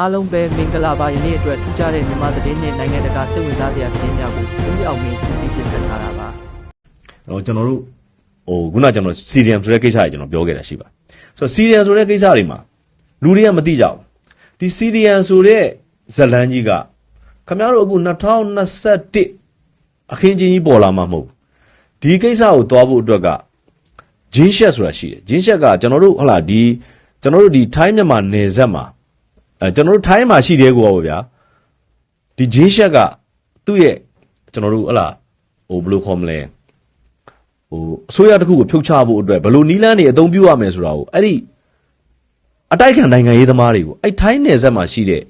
အားလုံးပဲမင်္ဂလာပါယနေ့အတွက်ထူးခြားတဲ့မြန်မာသတင်းနဲ့နိုင်ငံတကာစိတ်ဝင်စားစရာသတင်းများကိုဦးအောင်မင်းစီစဉ်တင်ဆက်ထားတာပါတော့ကျွန်တော်တို့ဟိုခုနကကျွန်တော်စီရီယမ်ဆိုတဲ့ကိစ္စတွေကျွန်တော်ပြောခဲ့တာရှိပါဆိုတော့စီရီယမ်ဆိုတဲ့ကိစ္စတွေမှာလူတွေကမသိကြဘူးဒီစီရီယမ်ဆိုတဲ့ဇတ်လန်းကြီးကခင်ဗျားတို့အခု2021အခင်းချင်းကြီးပေါ်လာမှာမဟုတ်ဘူးဒီကိစ္စကိုတွားဖို့အတွက်ကဂျင်းရှက်ဆိုတာရှိတယ်ဂျင်းရှက်ကကျွန်တော်တို့ဟလာဒီကျွန်တော်တို့ဒီထိုင်းမြန်မာနယ်စပ်မှာ အဲကျွန်တော်တို့ထိုင်းမှာရှိသေးကိုပါဗျာဒီဂျင်းရှက်ကသူ့ရဲ့ကျွန်တော်တို့ဟလာဟိုဘယ်လိုခေါ်မလဲဟိုအစိုးရတစ်ခုကိုဖြုတ်ချဖို့အတွက်ဘယ်လိုနီးလန်းတွေအသုံးပြုရမယ်ဆိုတာကိုအဲ့ဒီအတိုက်ခံနိုင်ငံရေးသမားတွေကိုအဲ့ထိုင်းနယ်စပ်မှာရှိတဲ့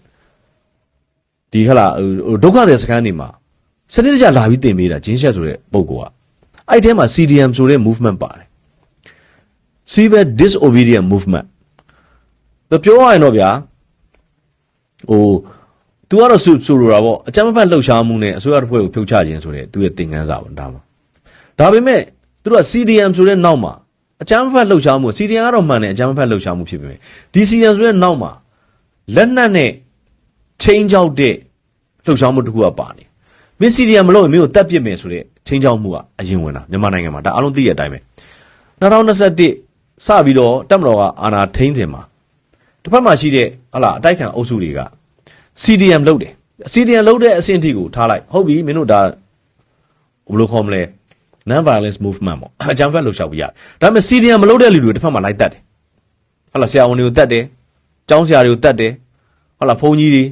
ဒီဟလာဟိုဒုက္ခသည်စခန်းတွေမှာစနစ်တကျလာပြီးတင်ပေးတာဂျင်းရှက်ဆိုတဲ့ပုံကောအဲ့ထဲမှာ CDM ဆိုတဲ့ movement ပါတယ် Civil Disobedient Movement တော့ပြောရရင်တော့ဗျာ ဟို तू ကတော့ဆိုဆိုလိုတာပေါ့အကြမ်းမဖက်လှုပ်ရှားမှုနဲ့အစိုးရတစ်ဖွဲ့ကိုဖြုတ်ချခြင်းဆိုတဲ့သူရဲ့သင်ခန်းစာပေါ့ဒါမှဒါပေမဲ့သူတို့က CDM ဆိုတဲ့နောက်မှာအကြမ်းဖက်လှုပ်ရှားမှု CDM ကတော့မှန်တယ်အကြမ်းဖက်လှုပ်ရှားမှုဖြစ်ပေမဲ့ဒီ CDM ဆိုတဲ့နောက်မှာလက်နက်နဲ့ချင်းချောက်တဲ့လှုပ်ရှားမှုတစ်ခုကပါနေမင်း CDM မလုပ်ရင်မင်းကိုတတ်ပစ်မယ်ဆိုတဲ့ချင်းချောက်မှုကအရင်ဝင်တာမြန်မာနိုင်ငံမှာဒါအားလုံးသိတဲ့အတိုင်းပဲ2021စပြီးတော့တက်မတော်ကအာဏာထိန်းစင်မှာတစ်ဖက်မှာရှိတဲ့ဟလာအတိုက်ခံအုပ်စုတွေက CDM လုပ်တယ် CDM လုပ်တဲ့အဆင့်အထိကိုထားလိုက်ဟုတ်ပြီမင်းတို့ဒါဘယ်လိုခေါ်မလဲ non violence movement ပေါ့အကြမ်းဖက်လှုပ်ရှားပြီးရတယ်ဒါပေမဲ့ CDM မလုပ်တဲ့လူတွေတစ်ဖက်မှာလိုက်တတ်တယ်ဟုတ်လားဆရာဝန်တွေကိုတတ်တယ်ကျောင်းဆရာတွေကိုတတ်တယ်ဟုတ်လားဘုန်းကြီးတွေ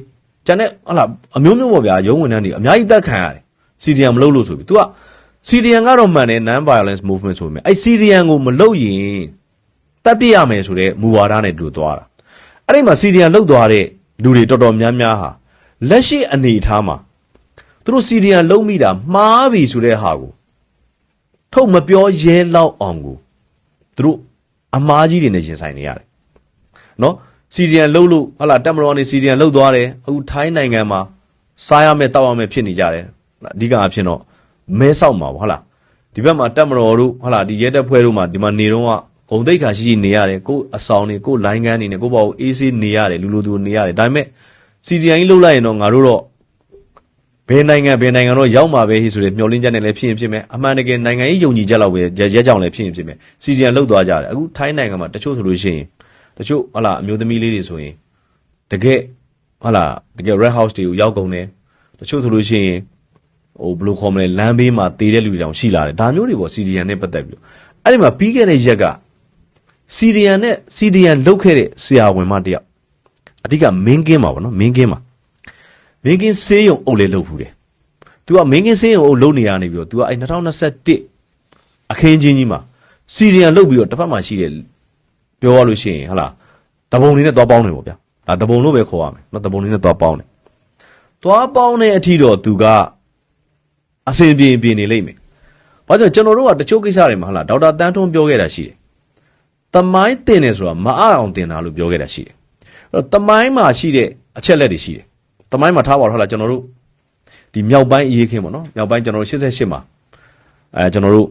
ကျန်တဲ့ဟုတ်လားအမျိုးမျိုးပေါ့ဗျာရုံးဝန်ထမ်းတွေအများကြီးတတ်ခံရတယ် CDM မလုပ်လို့ဆိုပြီး तू က CDM ကတော့မှန်တယ် non violence movement ဆိုပေမဲ့အဲ့ CDM ကိုမလုပ်ရင်တတ်ပြရမယ်ဆိုတဲ့မူဝါဒနဲ့တူသွားတာအဲ့ဒီမှာ CDM လုပ်သွားတဲ့ လူတွေတော်တော်များများဟာလက်ရှိအနေအထားမှာသူတို့ CDM လုံးမိတာမှားပြီဆိုတဲ့ဟာကိုထုတ်မပြောရဲလောက်အောင်ကိုသူတို့အမားကြီးတွေနဲ့ရင်ဆိုင်နေရတယ်နော်စီဒီအန်လှုပ်လို့ဟလာတက်မတော်နေစီဒီအန်လှုပ်သွားတယ်အခုထိုင်းနိုင်ငံမှာစားရမယ်တောက်ရမယ်ဖြစ်နေကြတယ်အဓိကအဖြစ်တော့မဲဆောက်မှာပေါ့ဟုတ်လားဒီဘက်မှာတက်မတော်တို့ဟုတ်လားဒီရဲတပ်ဖွဲ့တို့မှာဒီမှာနေတော့က ဂုံတိတ်ခါရှိရှိနေရတယ်ကိုယ်အဆောင်နေကိုယ်လိုင်းကန်းနေနေကိုယ့်ဘောကိုအေးဆေးနေရတယ်လူလူသူနေရတယ်ဒါပေမဲ့စီဒီအန်ကြီးလှုပ်လိုက်ရင်တော့ငါတို့တော့ဘယ်နိုင်ငံဘယ်နိုင်ငံတော့ရောက်မှာပဲဟိဆိုတဲ့မျောလင်းချက်နဲ့လည်းဖြစ်ရင်ဖြစ်မယ်အမှန်တကယ်နိုင်ငံရေးယုံကြည်ချက်လောက်ပဲရဲရဲကြောင်လည်းဖြစ်ရင်ဖြစ်မယ်စီဂျန်လောက်သွားကြတယ်အခုထိုင်းနိုင်ငံမှာတချို့ဆိုလို့ရှိရင်တချို့ဟလာအမျိုးသမီးလေးတွေဆိုရင်တကယ်ဟလာတကယ် red house တွေကိုရောက်ကုန်တယ်တချို့ဆိုလို့ရှိရင်ဟိုဘယ်လိုခေါ်မလဲလမ်းဘေးမှာတေးတဲ့လူတွေတောင်ရှိလာတယ်ဒါမျိုးတွေပေါ့စီဒီယန်နဲ့ပတ်သက်ပြီးတော့အဲ့ဒီမှာပြီးခဲ့တဲ့ရက်က စီဒီယန်နဲ့စီဒီယန်လုတ်ခဲ့တဲ့ဆရာဝန်မတယောက်အဓိကမင်းကင်းပါဗောနော်မင်းကင်းပါ မင်းကင်းဆေးရုံအုပ်လေးလုပ်ဖူးတယ်။ तू ကမင်းကင်းဆေးရုံအုပ်လုပ်နေရနေပြီးတော့ तू ကအဲ2021အခင်းချင်းကြီးမှာစီရီယန်လုပ်ပြီးတော့တစ်ဖက်မှာရှိတယ်ပြောရလို့ရှိရင်ဟလာတပုံလေးနဲ့သွားပေါင်းတယ်ပေါ့ဗျာ။ဒါတပုံလို့ပဲခေါ်ရမယ်။နော်တပုံလေးနဲ့သွားပေါင်းတယ်။သွားပေါင်းတဲ့အထီတော့ तू ကအစင်ပြေပြေနေလိမ့်မယ်။ဘာကြောင့်ကျွန်တော်တို့ကတချို့ကိစ္စတွေမှာဟလာဒေါက်တာတန်းထွန်းပြောခဲ့တာရှိတယ်။ တမိုင်းတင်တယ်ဆိုတာမအားအောင်တင်တာလို့ပြောခဲ့တာရှိတယ်။အဲ့တော့တမိုင်းမှာရှိတဲ့အချက်လက်တွေရှိတယ်။တမိုင်းမှာထားပါတော့ဟုတ်လားကျွန်တော်တို့ဒီမြောက်ပိုင်းအရေးခင်းပေါ့နော်မြောက်ပိုင်းကျွန်တော်တို့88မှာအဲကျွန်တော်တို့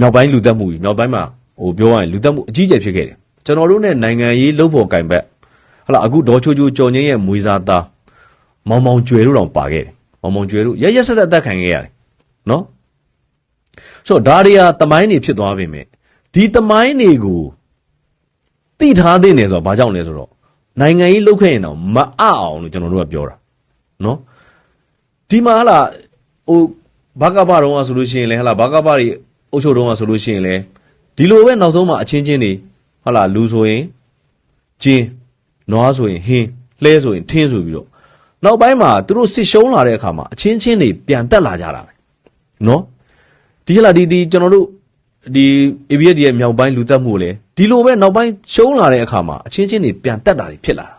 မြောက်ပိုင်းလူသက်မှုကြီးမြောက်ပိုင်းမှာဟိုပြောရရင်လူသက်မှုအကြီးကျယ်ဖြစ်ခဲ့တယ်ကျွန်တော်တို့ ਨੇ နိုင်ငံရေးလှုပ်ဖို့ကင်ဘက်ဟုတ်လားအခုဒေါ်ချိုချိုကြော်ငင်းရဲ့မွေးစားသားမောင်မောင်ကျွယ်တို့တောင်ပါခဲ့တယ်မောင်မောင်ကျွယ်တို့ရရက်ဆက်ဆက်အသက်ခံခဲ့ရတယ်နော်ဆိုတော့ဒါတွေဟာတမိုင်းတွေဖြစ်သွားပြီမဲ့ဒီတမိုင်းတွေကို တိထားသင့်တယ်ဆိုတော့ဘာကြောင့်လဲဆိုတော့နိုင်ငံရေးလှုပ်ခဲ့ရင်တော့မအအောင်လို့ကျွန်တော်တို့ကပြောတာနော်ဒီမှာဟလာဟိုဘာကဘာတော့ဆိုလို့ရှိရင်လဲဟလာဘာကဘာတွေအုပ်ချုပ်တော့ဆိုလို့ရှိရင်လဲဒီလိုပဲနောက်ဆုံးမှာအချင်းချင်းတွေဟလာလူဆိုရင်ဂျင်းနွားဆိုရင်ဟင်းလှဲဆိုရင်ထင်းဆိုပြီးတော့နောက်ပိုင်းမှာသူတို့စစ်ရှုံးလာတဲ့အခါမှာအချင်းချင်းတွေပြန်တက်လာကြတာပဲနော်ဒီဟလာဒီဒီကျွန်တော်တို့ဒီ ABS ရဲ့မြောက်ပိုင်းလူသက်မှုလေ ဒီလိုပဲနောက်ပိုင်းရှုံးလာတဲ့အခါမှာအချင်းချင်းတွေပြန်တက်တာတွေဖြစ်လာတာ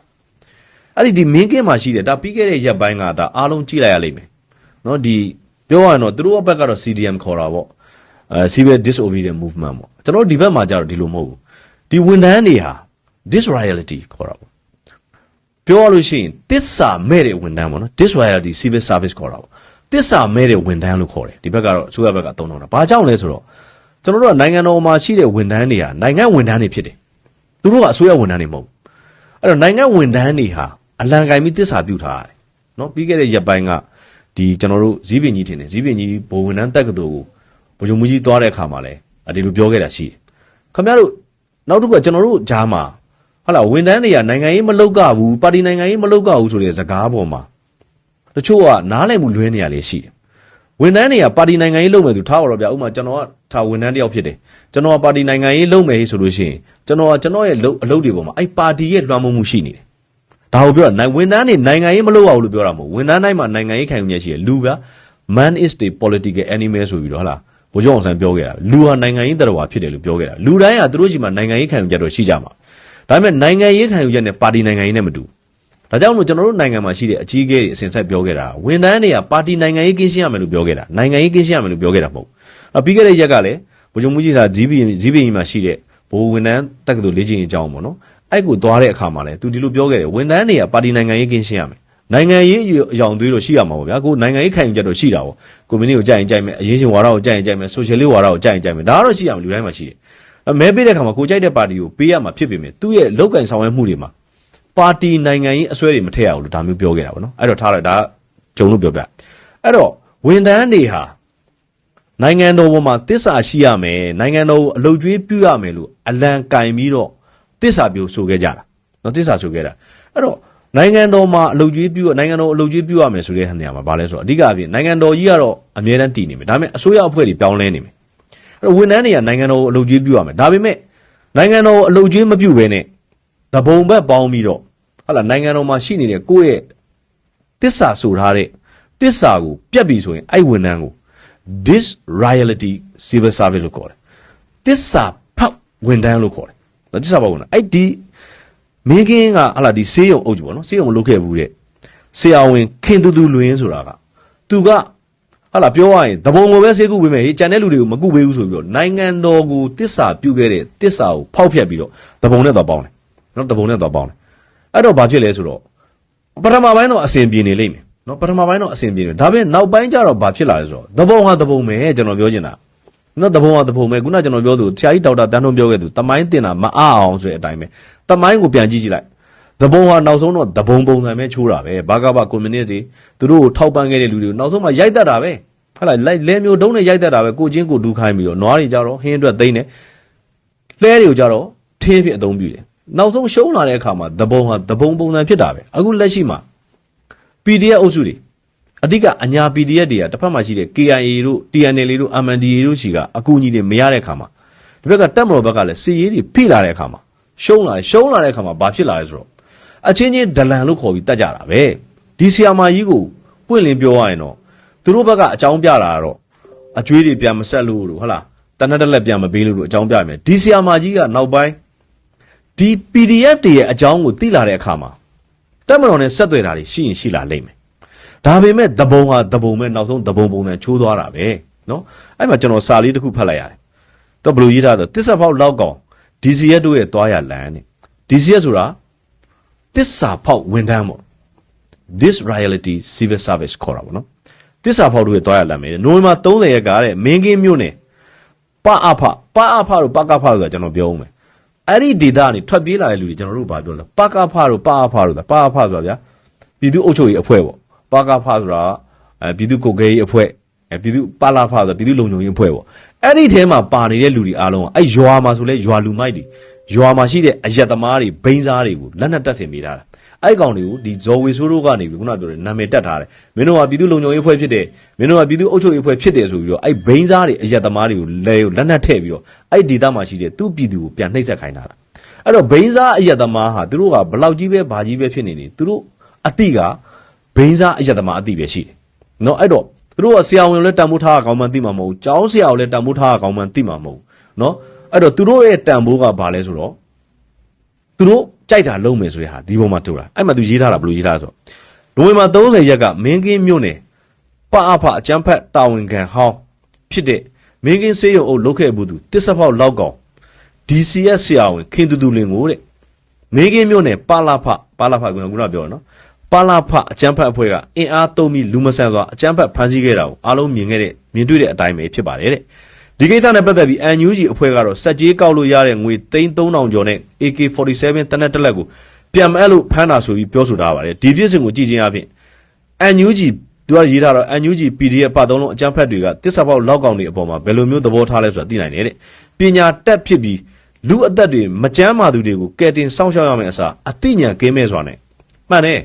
အဲ့ဒီဒီမင်းကင်းမှာရှိတယ်ဒါပြီးခဲ့တဲ့ရက်ပိုင်းကဒါအားလုံးကြည့်လိုက်ရလိမ့်မယ်နော်ဒီပြောရရင်တော့သူတို့ဘက်ကတော့ CDM ခေါ်တာပေါ့အဲ civil disobedience movement ပေါ့ကျွန်တော်ဒီဘက်မှာကြတော့ဒီလိုမဟုတ်ဘူးဒီဝန်ထမ်းတွေဟာ disloyalty ခေါ်တာပေါ့ပြောရလို့ရှိရင်တစ္ဆာမဲ့တဲ့ဝန်ထမ်းပေါ့နော် disloyalty civil service ခေါ်တာပေါ့တစ္ဆာမဲ့တဲ့ဝန်ထမ်းလို့ခေါ်တယ်ဒီဘက်ကတော့အစိုးရဘက်ကသုံးတော့တာဘာကြောင့်လဲဆိုတော့ ကျွန်တော်တို့ကနိုင်ငံတော်မှာရှိတဲ့ဝန်ထမ်းတွေဟာနိုင်ငံဝန်ထမ်းတွေဖြစ်တယ်သူတို့ကအစိုးရဝန်ထမ်းတွေမဟုတ်ဘူးအဲ့တော့နိုင်ငံဝန်ထမ်းတွေဟာအလံကင်ပြီးတစ္ဆာပြုထားတယ်နော်ပြီးခဲ့တဲ့ရက်ပိုင်းကဒီကျွန်တော်တို့ဇီးပင်ကြီးထင်တယ်ဇီးပင်ကြီးဘိုလ်ဝန်ထမ်းတက္ကသိုလ်ကိုဗိုလ်ချုပ်မူကြီးသွားတဲ့အခါမှာလည်းအဒီလိုပြောခဲ့တာရှိတယ်ခင်ဗျားတို့နောက်တစ်ခုကကျွန်တော်တို့ဂျားမှာဟုတ်လားဝန်ထမ်းတွေကနိုင်ငံရေးမလုပ်ကြဘူးပါတီနိုင်ငံရေးမလုပ်ကြဘူးဆိုတဲ့ဇကားပေါ်မှာတချို့ကနားလည်မှုလွဲနေရလေရှိတယ်ဝန်ထမ်းတွေကပါတီနိုင်ငံရေးလုပ်မယ်သူထားပါတော့ဗျာဥပမာကျွန်တော်က ထားဝန်ထမ်းတယောက်ဖြစ်တယ်ကျွန်တော်ကပါတီနိုင်ငံရေးလုပ်မယ်ဆိုလို့ရှိရင်ကျွန်တော်ကကျွန်တော်ရဲ့လုပ်အလုပ်တွေပေါ်မှာအဲ့ပါတီရဲ့လွှမ်းမိုးမှုရှိနေတယ်ဒါကိုပြောတာနိုင်ဝန်ထမ်းတွေနိုင်ငံရေးမလုပ်အောင်လို့ပြောတာမဟုတ်ဝန်ထမ်းတိုင်းမှာနိုင်ငံရေးခံယူချက်ရှိတယ်လူက man is the political animal ဆိုပြီးတော့ဟလာဘိုးကျောင်းအောင်ဆန်းပြောခဲ့တာလူဟာနိုင်ငံရေးတရားဝါဖြစ်တယ်လို့ပြောခဲ့တာလူတိုင်းဟာသူတို့ရှိမှနိုင်ငံရေးခံယူချက်တော့ရှိကြမှာဒါပေမဲ့နိုင်ငံရေးခံယူချက်နဲ့ပါတီနိုင်ငံရေးနဲ့မတူဒါကြောင့်မို့ကျွန်တော်တို့နိုင်ငံမှာရှိတဲ့အကြီးအကဲတွေအစဉ်ဆက်ပြောခဲ့တာဝန်ထမ်းတွေကပါတီနိုင်ငံရေးကင်းရှင်းရမယ်လို့ပြောခဲ့တာနိုင်ငံရေးကင်းရှင်းရမယ်လို့ပြောခဲ့တာမဟုတ်အ ပြီးခဲ့တဲ့ရက်ကလည်းဘိုးချုပ်မူကြီးကဇီးပင်ဇီးပင်ကြီးမှာရှိတဲ့ဘိုးဝန်ထမ်းတက္ကသိုလ်လေ့ကျင့်ရေးအကြောင်းပေါ့နော်အဲ့ကိုသွားတဲ့အခါမှာလည်းသူဒီလိုပြောခဲ့တယ်ဝန်ထမ်းတွေကပါတီနိုင်ငံရေးကင်းရှင်းရမယ်နိုင်ငံရေးအယောင်သွေးတော့ရှိရမှာပေါ့ဗျာကိုနိုင်ငံရေးခံယူချက်တော့ရှိတာပေါ့ကွန်မြူနတီကိုကြိုက်ရင်ကြိုက်မယ်အရေးရှင်ဝါဒကိုကြိုက်ရင်ကြိုက်မယ်ဆိုရှယ်လစ်ဝါဒကိုကြိုက်ရင်ကြိုက်မယ်ဒါကတော့ရှိရမယ်လူတိုင်းမှာရှိတယ်အဲမဲပေးတဲ့အခါမှာကိုကြိုက်တဲ့ပါတီကိုပေးရမှာဖြစ်ပေမဲ့သူ့ရဲ့လောက်ကင်ဆောင်ရွက်မှုတွေမှာပါတီနိုင်ငံရေးအစွဲတွေမထည့်ရဘူးလို့ဒါမျိုးပြောခဲ့တာပေါ့နော်အဲ့တော့ထားလိုက်ဒါဂျုံလို့ပြောပြအဲ့တော့ဝန်ထမ်းတွေဟာ နိုင်ငံတော်ပေါ်မှာတစ္ဆာရှိရမယ်နိုင်ငံတော်ကိုအလုတ်ကျွေးပြုရမယ်လို့အလံကင်ပြီးတော့တစ္ဆာပြိုဆိုခဲ့ကြတာနော်တစ္ဆာဆိုခဲ့တာအဲ့တော့နိုင်ငံတော်မှာအလုပ်ကြီးပြုနိုင်ငံတော်အလုပ်ကြီးပြုရမယ်ဆိုတဲ့နေရာမှာဘာလဲဆိုတော့အဓိကအပြင်နိုင်ငံတော်ကြီးကတော့အမြဲတမ်းတည်နေမယ်ဒါပေမဲ့အစိုးရအဖွဲ့တွေပြောင်းလဲနေမယ်အဲ့တော့ဝန်ထမ်းတွေကနိုင်ငံတော်ကိုအလုပ်ကြီးပြုရမယ်ဒါပေမဲ့နိုင်ငံတော်ကိုအလုပ်ကြီးမပြုဘဲနဲ့တပုံဘက်ပေါင်းပြီးတော့ဟာလာနိုင်ငံတော်မှာရှိနေတဲ့ကိုယ့်ရဲ့တစ္ဆာဆိုထားတဲ့တစ္ဆာကိုပြတ်ပြီဆိုရင်အဲ့ဝန်ထမ်းကို disloyalty civil service လို့ခေါ်တယ်တစ္ဆာဖောက်ဝန်ထမ်းလို့ခေါ်တယ်နော်တစ္ဆာပေါက်ဝင်တာအဲ့ဒီမင်းကင်းကဟာလာဒီဆေးရုံအုပ်ကြီးပေါ့နော်ဆေးရုံလုတ်ခဲ့ဘူးတဲ့ဆရာဝန်ခင်တူတူလွင်ဆိုတာကသူကဟာလာပြောရရင်တဘုံကိုပဲဆေးကုပေးမယ်ဟေးကြံတဲ့လူတွေကိုမကုပေးဘူးဆိုပြီးတော့နိုင်ငံတော်ကိုတစ္ဆာပြုတ်ခဲ့တဲ့တစ္ဆာကိုဖောက်ဖျက်ပြီးတော့တဘုံနဲ့တော့ပေါင်းတယ်နော်တဘုံနဲ့တော့ပေါင်းတယ်အဲ့တော့ဘာဖြစ်လဲဆိုတော့ပထမပိုင်းတော့အစဉ်ပြေနေလိမ့်မယ် နော်ပထမပိုင်းတော့အစဉ်ပြေနေဒါပေမဲ့နောက်ပိုင်းကျတော့ဘာဖြစ်လာလဲဆိုတော့တဘုံဟာတဘုံပဲကျွန်တော်ပြောချင်တာနော်တဘုံဟာတဘုံပဲခုနကျွန်တော်ပြောသူဆရာကြီးဒေါက်တာတန်းထွန်းပြောခဲ့သူတမိုင်းတင်တာမအားအောင်ဆိုတဲ့အတိုင်းပဲတမိုင်းကိုပြန်ကြည့်ကြည့်လိုက်တဘုံဟာနောက်ဆုံးတော့တဘုံပုံစံပဲချိုးတာပဲဘာကဘကွန်မြူနတီသူတို့ကိုထောက်ပံ့ခဲ့တဲ့လူတွေကိုနောက်ဆုံးမှရိုက်တတ်တာပဲဟုတ်လားလိုက်လဲမျိုးတုံးနဲ့ရိုက်တတ်တာပဲကိုချင်းကိုဒူးခိုင်းပြီးတော့နွားတွေကြတော့ဟင်းအတွက်သိမ့်တယ်လှဲတွေကိုကြတော့ထင်းဖြစ်အသုံးပြုတယ်နောက်ဆုံးရှုံးလာတဲ့အခါမှာတဘုံဟာတဘုံပုံစံဖြစ်တာပဲအခုလက်ရှိမှာ PDF အုပ်စုတွေအဓိကအညာ PDF တွေကတစ်ဖက်မှာရှိတဲ့ KIA တို့ TNL တို့ MNDAA တို့ရှိကအကူအညီတွေမရတဲ့အခါမှာဒီဘက်ကတက်မတော်ဘက်ကလည်းစီရေးတွေဖိလာတဲ့အခါမှာရှုံးလာရှုံးလာတဲ့အခါမှာဘာဖြစ်လာလဲဆိုတော့အချင်းချင်းဒလန်လို့ခေါ်ပြီးတတ်ကြတာပဲဒီဆီယာမာကြီးကိုပွင့်လင်းပြောရရင်တော့သူတို့ဘက်ကအကြောင်းပြတာကတော့အကျွေးတွေပြန်မဆက်လို့လို့ဟုတ်လားတနက်တက်လက်ပြန်မပေးလို့လို့အကြောင်းပြမယ်ဒီဆီယာမာကြီးကနောက်ပိုင်းဒီ PDF တွေရဲ့အကြောင်းကိုသိလာတဲ့အခါမှာ တက်မတော်နဲ့ဆက်သွယ်တာတွေရှိရင်ရှိလာလိမ့်မယ်ဒါပေမဲ့သဘုံဟာသဘုံပဲနောက်ဆုံးသဘုံပုံစံချိုးသွားတာပဲနော်အဲ့မှာကျွန်တော်စာလေးတစ်ခုဖတ်လိုက်ရတယ်တော့ဘလို့ရေးထားဆိုတစ္ဆာဖောက်လောက်ကောင်ဒီစီရက်တို့ရဲ့သွားရလမ်းတဲ့ဒီစီရက်ဆိုတာတစ္ဆာဖောက်ဝန်ထမ်းပေါ့ this reality civil service ခေါ်တာပေါ့နော်တစ္ဆာဖောက်တို့ရဲ့သွားရလမ်းပဲနိုဝင်ဘာ30ရက်ကတဲ့မင်းကင်းမြို့နယ်ပအဖပအဖတို့ပကဖတို့ဆိုတာကျွန်တော်ပြောဦးမယ် အဲ့ဒီဒေတာကနေထွက်ပြေးလာတဲ့လူတွေကျွန်တော်တို့ဘာပြောလဲပကဖတို့ပအဖတို့ပအဖဆိုတာဗျာပြည်သူ့အုပ်ချုပ်ရေးအဖွဲ့ပေါ့ပါကဖဆိုတာအဲပြည်သူ့ကိုယ်ကဲရေးအဖွဲ့အဲပြည်သူ့ပါလာဖဆိုတာပြည်သူ့လုံခြုံရေးအဖွဲ့ပေါ့အဲ့ဒီထဲမှာပါနေတဲ့လူတွေအားလုံးကအဲ့ရွာမှာဆိုလဲရွာလူမိုက်တွေရွာမှာရှိတဲ့အယက်သမားတွေဘိန်းစားတွေကိုလက်နက်တက်ဆင်ပေးထားတာ အဲ့ကောင်တွေကိုဒီဇော်ဝေဆိုးတို့ကနေပြီးခုနပြောတဲ့နာမည်တက်ထားတယ်မင်းတို့ကပြည်သူ့လုံခြုံရေးအဖွဲ့ဖြစ်တယ်မင်းတို့ကပြည်သူ့အုပ်ချုပ်ရေးအဖွဲ့ဖြစ်တယ်ဆိုပြီးတော့အဲ့ဘိန်းစားတွေအယက်သမားတွေကိုလဲလက်နက်ထည့်ပြီးတော့အဲ့ဒေသမှာရှိတဲ့သူ့ပြည်သူကိုပြန်နှိပ်စက်ခိုင်းတာလားအဲ့တော့ဘိန်းစားအယက်သမားဟာသူတို့ကဘလောက်ကြီးပဲဘာကြီးပဲဖြစ်နေနေသူတို့အတိကဘိန်းစားအယက်သမားအတိပဲရှိတယ်။နော်အဲ့တော့သူတို့ကဆရာဝန်ကိုလည်းတန်ဖိုးထားတာကောင်းမှန်းသိမှာမဟုတ်ဘူး။ကျောင်းဆရာကိုလည်းတန်ဖိုးထားတာကောင်းမှန်းသိမှာမဟုတ်ဘူး။နော်အဲ့တော့သူတို့ရဲ့တန်ဖိုးကဘာလဲဆိုတော့ သူတို့ကြိုက်တာလုပ်မယ်ဆိုတဲ့ဟာဒီပုံမှာထုတ်တာ။အဲ့မှာသူရေးထားတာဘယ်လိုရေးထားလဲဆိုတော့နိုဝင်ဘာ30ရက်ကမင်းကင်းမြို့နယ်ပအဖအကျန်းဖက်တာဝန်ခံဟောင်းဖြစ်တဲ့မင်းကင်းစေးရုံအုပ်လုတ်ခဲ့ဘူးသူတစ်ဆက်ဖောက်လောက်ကောင် DCS ဆရာဝန်ခင်တူတူလင်ကိုတဲ့မင်းကင်းမြို့နယ်ပါလာဖပါလာဖကခုနကပြောရနော်ပါလာဖအကျန်းဖတ်အဖွဲ့ကအင်အားသုံးပြီးလူမဆန်စွာအကျန်းဖတ်ဖမ်းဆီးခဲ့တာကိုအားလုံးမြင်ခဲ့တဲ့မြင်တွေ့တဲ့အတိုင်းပဲဖြစ်ပါတယ်တဲ့ ဒီကိစ္စနဲ့ပတ်သက်ပြီး NUG အဖွဲ့ကတော့စက်ကြီးကောက်လို့ရတဲ့ငွေ3300ကျော်နဲ့ AK47 တနက်တက်လက်ကိုပြန်မအဲ့လို့ဖမ်းတာဆိုပြီးပြောဆိုထားပါတယ်ဒီပြစ်စင်ကိုကြည်ချင်းအဖြစ် NUG သူကရေးထားတော့ NUG PDF ပတ်သုံးလုံးအကြမ်းဖက်တွေကတစ္ဆာပေါက်လောက်ကောင်တွေအပေါ်မှာဘယ်လိုမျိုးသဘောထားလဲဆိုတာသိနိုင်တယ်တဲ့ပညာတက်ဖြစ်ပြီးလူအသက်တွေမကြမ်းမာသူတွေကိုကယ်တင်စောင့်ရှောက်ရမယ်အစားအသိဉာဏ်ကင်းမဲ့စွာနဲ့မှန်တယ်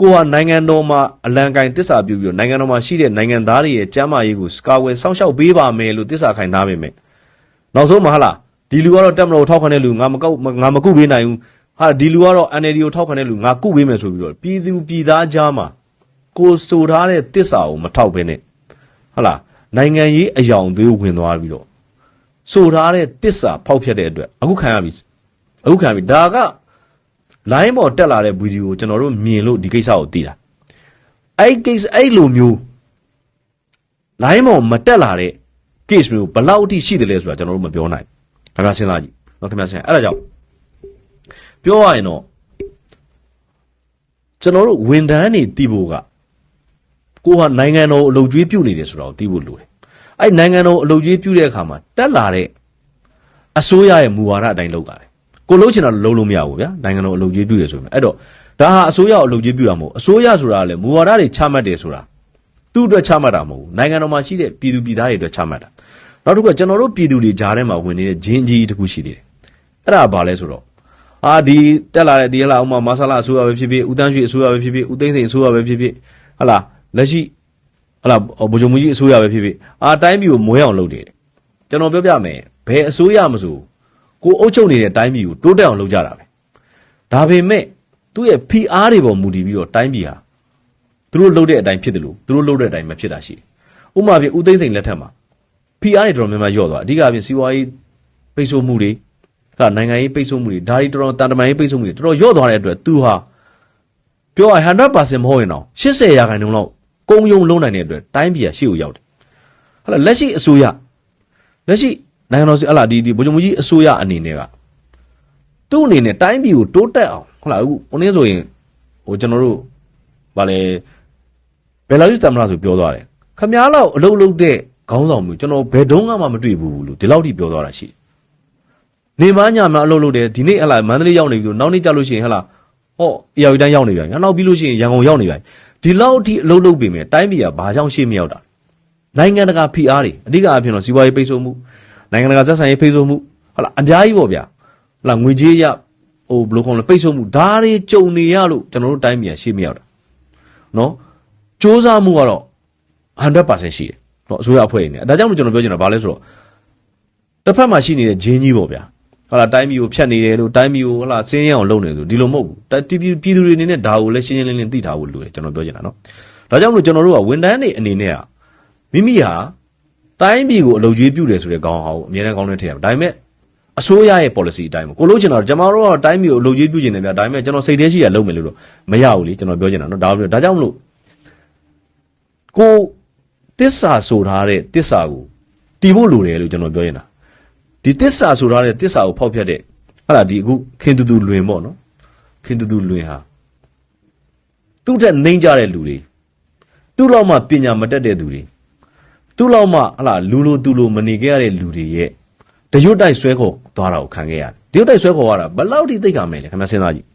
ကိုဟာနိုင်ငံတော်မှာအလံကင်တစ္ဆာပြုပြီးတော့နိုင်ငံတော်မှာရှိတဲ့နိုင်ငံသားတွေရဲ့ကျမ်းမာရေးကိုကာဝယ်စောင့်ရှောက်ပေးပါမယ်လို့တစ္ဆာခိုင်ထားပေမဲ့နောက်ဆုံးမှာဟာလားဒီလူကတော့တက်မလို့ထောက်ခံတဲ့လူငါမကောက်ငါမကုပေးနိုင်ဘူးဟာဒီလူကတော့ NLD ကိုထောက်ခံတဲ့လူငါကုပေးမယ်ဆိုပြီးတော့ပြည်သူပြည်သားကြားမှာကိုဆိုထားတဲ့တစ္ဆာကိုမထောက်ဘဲနဲ့ဟုတ်လားနိုင်ငံရေးအယောင်တွေဝင်သွားပြီးတော့ဆိုထားတဲ့တစ္ဆာဖောက်ဖျက်တဲ့အတွက်အခုခံရပြီအခုခံရပြီဒါက line ပေါ်တက်လာတဲ့ဗီဒီယိုကိုကျွန်တော်တို့မြင်လို့ဒီကိစ္စကိုသိတာအဲ့ကိစ္စအဲ့လိုမျိုး line ပေါ်မတက်လာတဲ့ case မျိုးဘယ်လောက်အထိရှိတယ်လဲဆိုတာကျွန်တော်တို့မပြောနိုင်ခင်ဗျာစဉ်းစားကြည့်နော်ခင်ဗျာစဉ်းစားအဲ့ဒါကြောင့်ပြောရရင်တော့ကျွန်တော်တို့ဝန်ထမ်းတွေတည်ဖို့ကကိုဟာနိုင်ငံတော်အလုပ်ကျွေးပြုတ်နေတယ်ဆိုတာကိုသိဖို့လိုတယ်။အဲ့နိုင်ငံတော်အလုပ်ကျွေးပြုတ်တဲ့အခါမှာတက်လာတဲ့အစိုးရရဲ့မူဝါဒအတိုင်းလုပ်တာတယ်။ ကိုလုံးချင်တာလုံးလို့မရဘူးဗျာ။နိုင်ငံတော်အလုပ်ကျွေးပြုတ်တယ်ဆိုရင်အဲ့တော့ဒါဟာအစိုးရအလုပ်ကျွေးပြုတ်တာမဟုတ်အစိုးရဆိုတာကလည်းမူဝါဒတွေချမှတ်တယ်ဆိုတာသူ့အတွက်ချမှတ်တာမဟုတ်ဘူး။နိုင်ငံတော်မှာရှိတဲ့ပြည်သူပြည်သားတွေအတွက်ချမှတ်တာ။နောက်တစ်ခုကကျွန်တော်တို့ပြည်သူတွေကြားထဲမှာဝင်နေတဲ့ဂျင်းကြီးတစ်ခုရှိသေးတယ်။အဲ့ဒါကဘာလဲဆိုတော့အာဒီတက်လာတဲ့ဒီဟလာဥမာမဆလာအစိုးရပဲဖြစ်ဖြစ်ဦးတန်းရွှေအစိုးရပဲဖြစ်ဖြစ်ဦးသိန်းစိန်အစိုးရပဲဖြစ်ဖြစ်ဟလာလက်ရှိဟလာဗိုလ်ချုပ်မူကြီးအစိုးရပဲဖြစ်ဖြစ်အာတိုင်းပြည်ကိုမွေးအောင်လုပ်တယ်တဲ့ကျွန်တော်ပြောပြမယ်ဘယ်အစိုးရမဆို ကိုအုပ်ချုပ်နေတဲ့တိုင်းပြည်ကိုတိုးတက်အောင်လုပ်ကြတာပဲဒါပေမဲ့သူ့ရဲ့ PR တွေပေါ်မူတည်ပြီးတော့တိုင်းပြည်ဟာသူတို့လုပ်တဲ့အတိုင်းဖြစ်တယ်လို့သူတို့လုပ်တဲ့အတိုင်းမဖြစ်တာရှိတယ်ဥပမာပြဦးသိန်းစိန်လက်ထက်မှာ PR တွေတော်တော်များများညော့သွားအဓိကအပြင်စီးပွားရေးပိတ်ဆို့မှုတွေဟာနိုင်ငံရေးပိတ်ဆို့မှုတွေဒါတွေတော်တော်တန်တမာရေးပိတ်ဆို့မှုတွေတော်တော်ညော့သွားတဲ့အတွက်သူဟာပြောရရင်100%မဟုတ်ရင်တော့80ရာခိုင်နှုန်းလောက်ကုံယုံလုံးနိုင်တဲ့အတွက်တိုင်းပြည်ကရှေ့ကိုရောက်တယ်ဟာလက်ရှိအစိုးရလက်ရှိ နိုင်ငံတော်စီဟလာဒီဒီဗိုလ်ချုပ်မူကြီးအစိုးရအနေနဲ့ကသူ့အနေနဲ့တိုင်းပြည်ကိုတိုးတက်အောင်ဟုတ်လားအခုဟိုနေ့ဆိုရင်ဟိုကျွန်တော်တို့ဗာလဲဘယ်လာယူတမလားဆိုပြောသွားတယ်ခမားလောက်အလုပ်လုပ်တဲ့ခေါင်းဆောင်မျိုးကျွန်တော်ဘယ်တုန်းကမှမတွေ့ဘူးလို့ဒီလောက်ထိပြောသွားတာရှိတယ်နေမညမှာအလုပ်လုပ်တယ်ဒီနေ့ဟလာမန္တလေးရောက်နေပြီဆိုနောက်နေ့ကျလို့ရှိရင်ဟလာဟောအရာတိုင်းရောက်နေပြန်နောက်ပြီးလို့ရှိရင်ရန်ကုန်ရောက်နေပြန်ဒီလောက်အထိအလုပ်လုပ်ပေမဲ့တိုင်းပြည်ကဘာကြောင့်ရှေ့မရောက်တာနိုင်ငံတကာဖိအားတွေအဓိကအဖြစ်တော့စီးပွားရေးပိတ်ဆို့မှု နိုင်ငံတကာဆက်ဆံရေးပိတ်ဆို့မှုဟလာအများကြီးပေါ့ဗျာဟလာငွေကြေးရဟိုဘယ်လိုခေါ်လဲပိတ်ဆို့မှုဒါတွေကြုံနေရလို့ကျွန်တော်တို့တိုင်းပြည်ကရှေ့မရောက်တာနော်စ조사မှုကတော့100%ရှိတယ်နော်အစိုးရအဖွဲ့နေဒါကြောင့်မို့ကျွန်တော်ပြောချင်တာဘာလဲဆိုတော့တစ်ဖက်မှာရှိနေတဲ့ဂျင်းကြီးပေါ့ဗျာဟာလာတိုင်းပြည်ကိုဖြတ်နေတယ်လို့တိုင်းပြည်ကိုဟာလာစင်းရအောင်လုပ်နေတယ်လို့ဒီလိုမဟုတ်ဘူးတပြည်ပြည်သူတွေအနေနဲ့ဒါကိုလည်းရှင်းရှင်းလင်းလင်းသိထားဖို့လိုတယ်ကျွန်တော်ပြောချင်တာနော်ဒါကြောင့်မလို့ကျွန်တော်တို့ကဝန်ထမ်းတွေအနေနဲ့ကမိမိဟာ တိုင်းပြည်ကိုအလုပ်ကျွေးပြုတယ်ဆိုတဲ့ခေါင်းဟောင်းအမြဲတမ်းကောင်းတဲ့ထည့်ရမယ်ဒါပေမဲ့အစိုးရရဲ့ policy အတိုင်းပေါ့ကိုလို့ချင်တာကျွန်တော်တို့ကတိုင်းပြည်ကိုအလုပ်ကျွေးပြုချင်တယ်ဗျာဒါပေမဲ့ကျွန်တော်စိတ်ထဲရှိရလုပ်မယ်လို့တော့မရဘူးလေကျွန်တော်ပြောချင်တာနော်ဒါဒါကြောင့်မလို့ကိုတစ္ဆာဆိုထားတဲ့တစ္ဆာကိုတီးဖို့လိုတယ်လို့ကျွန်တော်ပြောချင်တာဒီတစ္ဆာဆိုထားတဲ့တစ္ဆာကိုဖောက်ဖျက်တဲ့ဟာလာဒီအခုခင်တူတူလွင်ပေါ့နော်ခင်တူတူလွင်ဟာသူ့ထက်နှိမ့်ကြတဲ့လူတွေသူ့လောက်မှပညာမတတ်တဲ့သူတွေ သူ့လောက်မှဟာလာလူလိုသူလိုမနေခဲ့ရတဲ့လူတွေရဲ့တရွတ်တိုက်ဆွဲခေါ်သွားတာကိုခံခဲ့ရတယ်တရွတ်တိုက်ဆွဲခေါ်ရတာဘယ်လောက်ထိသိက္ခာမယ်လဲခင်ဗျာစဉ်းစားကြည့်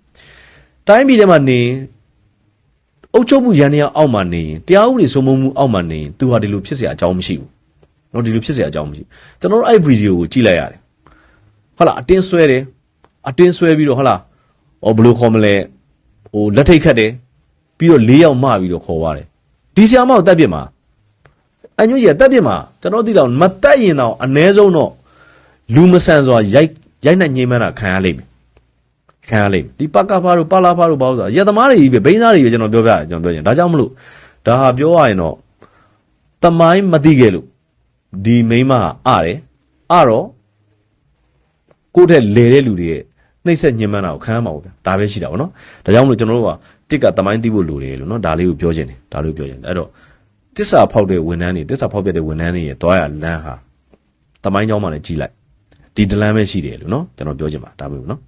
တိုင်းပြည်ထဲမှာနေအုပ်ချုပ်မှုရန်တရားအောက်မှာနေရင်တရားဥပဒေစိုးမိုးမှုအောက်မှာနေရင်သူဟာဒီလိုဖြစ်เสียအကြောင်းမရှိဘူး။နော်ဒီလိုဖြစ်เสียအကြောင်းမရှိ။ကျွန်တော်တို့အဲ့ဗီဒီယိုကိုကြည့်လိုက်ရတယ်။ဟုတ်လားအတင်းဆွဲတယ်။အတင်းဆွဲပြီးတော့ဟုတ်လား။ဟောဘယ်လိုခေါ်မလဲ။ဟိုလက်ထိတ်ခတ်တယ်။ပြီးတော့၄ယောက်မှပြီးတော့ခေါ်သွားတယ်။ဒီဆီယာမောက်တက်ပြစ်မှာ အညွှကြီးကတက်ပြစ်မှာကျွန်တော်သိတော့မတက်ရင်တော့အ ਨੇ ဆုံးတော့လူမဆန်စွာရိုက်ရိုက်နှက်ညှိမှန်းတာခံရလိမ့်မယ်။ခံရလိမ့်မယ်ဒီပကဖားတို့ပလာဖားတို့ဘာလို့ဆိုတာရသမားတွေကြီးပဲဘိန်းသားတွေပဲကျွန်တော်ပြောပြတယ်ကျွန်တော်ပြောရင်ဒါကြောင့်မလို့ဒါဟာပြောရရင်တော့တမိုင်းမသိခဲ့လို့ဒီမိန်းမကအားတယ်အားတော့ကိုယ့်ထက်လေတဲ့လူတွေရဲ့နှိမ့်ဆက်ညှဉ်းပန်းတာကိုခံရမှာပေါ့ဗျာဒါပဲရှိတာပေါ့နော်ဒါကြောင့်မလို့ကျွန်တော်တို့ကတစ်ကတမိုင်းသိဖို့လိုတယ်လို့နော်ဒါလေးကိုပြောချင်တယ်ဒါလေးကိုပြောချင်တယ်အဲ့တော့ တစ္ဆာဖောက်တဲ့ဝန်ထမ်းတွေတစ္ဆာဖောက်ပြတဲ့ဝန်ထမ်းတွေရဲ့တွားရလမ်းဟာတမိုင်းကြောင်းမှလည်းကြီးလိုက်ဒီဒလန်းပဲရှိတယ်လို့နော်ကျွန်တော်ပြောချင်ပါဒါပဲနော်